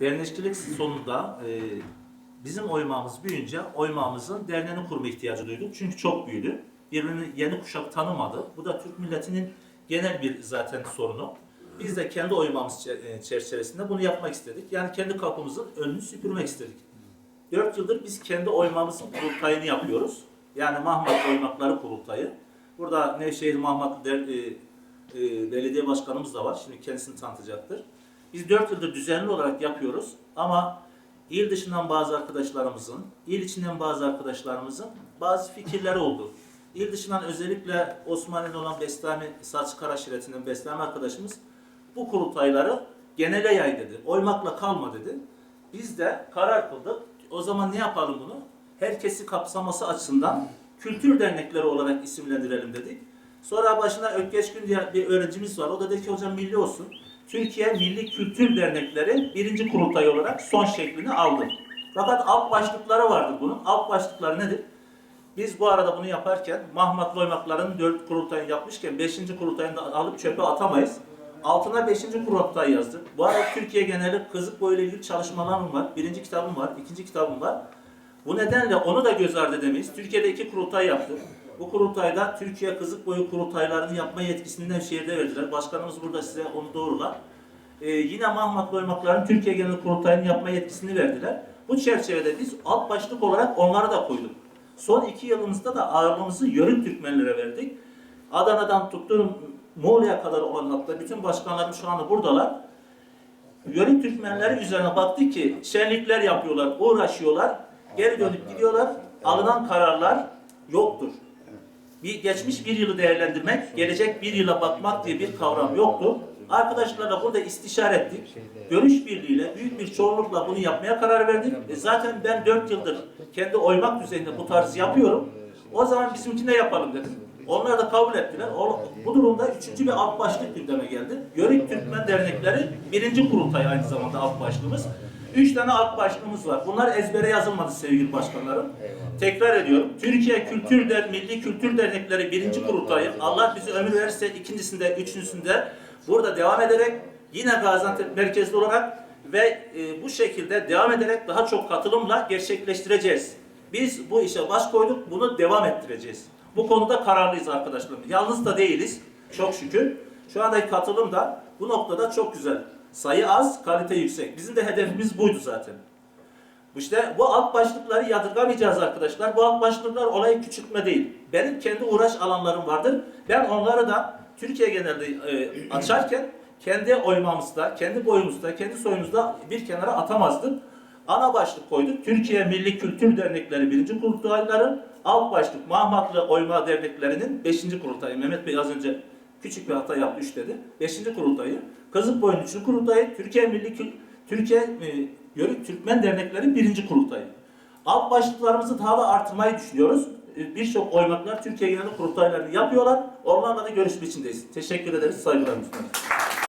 Dernekçilik sonunda e, bizim oymağımız büyüyünce oymağımızın derneğini kurma ihtiyacı duyduk. Çünkü çok büyüdü. Birbirini yeni kuşak tanımadı. Bu da Türk milletinin genel bir zaten sorunu. Biz de kendi oymağımız çe- e, çerçevesinde bunu yapmak istedik. Yani kendi kapımızın önünü süpürmek istedik. Dört yıldır biz kendi oymağımızın kurultayını yapıyoruz. Yani Mahmut Oymakları Kurultayı. Burada Nevşehir Mahmut Der, e, e, belediye başkanımız da var. Şimdi kendisini tanıtacaktır. Biz dört yıldır düzenli olarak yapıyoruz ama il dışından bazı arkadaşlarımızın, il içinden bazı arkadaşlarımızın bazı fikirleri oldu. İl dışından özellikle Osmaniye'de olan Bestami, Saç Karaşireti'nin Bestami arkadaşımız bu kurultayları genele yay dedi. Oymakla kalma dedi. Biz de karar kıldık. O zaman ne yapalım bunu? Herkesi kapsaması açısından kültür dernekleri olarak isimlendirelim dedik. Sonra başına Ökkeş Gün diye bir öğrencimiz var. O da dedi ki hocam milli olsun. Türkiye Milli Kültür Dernekleri birinci kurultay olarak son şeklini aldı. Fakat alt başlıkları vardır bunun. Alt başlıkları nedir? Biz bu arada bunu yaparken Mahmut Loymakların 4 kurultayını yapmışken 5. kurultayını da alıp çöpe atamayız. Altına 5. kurultay yazdık. Bu arada Türkiye geneli kızık boyu ile ilgili çalışmalarım var. Birinci kitabım var, ikinci kitabım var. Bu nedenle onu da göz ardı edemeyiz. Türkiye'de iki kurultay yaptık. Bu kurultayda Türkiye kızık boyu kurultaylarını yapma yetkisini Nevşehir'de verdiler. Başkanımız burada size onu doğrular. Ee, yine Mahmut Loymakların Türkiye genel kurultayını yapma yetkisini verdiler. Bu çerçevede biz alt başlık olarak onları da koyduk. Son iki yılımızda da ağırlığımızı Yörük Türkmenlere verdik. Adana'dan tuttuğum Muğla'ya kadar olan hatta bütün başkanlarım şu anda buradalar. Yörük Türkmenleri üzerine baktı ki şenlikler yapıyorlar, uğraşıyorlar, geri dönüp gidiyorlar. Alınan kararlar yoktur. Bir geçmiş bir yılı değerlendirmek, gelecek bir yıla bakmak diye bir kavram yoktu. Arkadaşlarla burada istişare ettik. Görüş birliğiyle, büyük bir çoğunlukla bunu yapmaya karar verdik. E zaten ben 4 yıldır kendi oymak düzeyinde bu tarz yapıyorum. O zaman bizimkine yapalım dedim. Onlar da kabul ettiler. O, bu durumda üçüncü bir alt başlık gündeme geldi. Yörük Türkmen Dernekleri birinci kurultay aynı zamanda alt başlığımız. Üç tane alt başlığımız var. Bunlar ezbere yazılmadı sevgili başkanlarım. Tekrar ediyorum. Türkiye Kültür Der, Milli Kültür Dernekleri birinci kurultayı Allah bize ömür verirse ikincisinde, üçüncüsünde burada devam ederek yine Gaziantep merkezli olarak ve e, bu şekilde devam ederek daha çok katılımla gerçekleştireceğiz. Biz bu işe baş koyduk, bunu devam ettireceğiz. Bu konuda kararlıyız arkadaşlarım. Yalnız da değiliz, çok şükür. Şu andaki katılım da bu noktada çok güzel. Sayı az, kalite yüksek. Bizim de hedefimiz buydu zaten. İşte bu alt başlıkları yadırgamayacağız arkadaşlar. Bu alt başlıklar olayı küçültme değil. Benim kendi uğraş alanlarım vardır. Ben onları da Türkiye genelinde e, açarken kendi oymamızda, kendi boyumuzda, kendi soyumuzda bir kenara atamazdım. Ana başlık koyduk. Türkiye Milli Kültür Dernekleri birinci kurultayları, alt başlık Mahmatlı Oyma Derneklerinin beşinci kurultayı. Mehmet Bey az önce küçük bir hata yaptı üç dedi. Beşinci kurultayı. Kızılboyun üçüncü kurultayı. Türkiye Milli Kül Türkiye e, Yörük Türkmen Dernekleri birinci kurultayı. Alt başlıklarımızı daha da artırmayı düşünüyoruz. E, Birçok oymaklar Türkiye genel kurultaylarını yapıyorlar. Onlarla da görüşme içindeyiz. Teşekkür ederiz. Saygılarımı sunarız.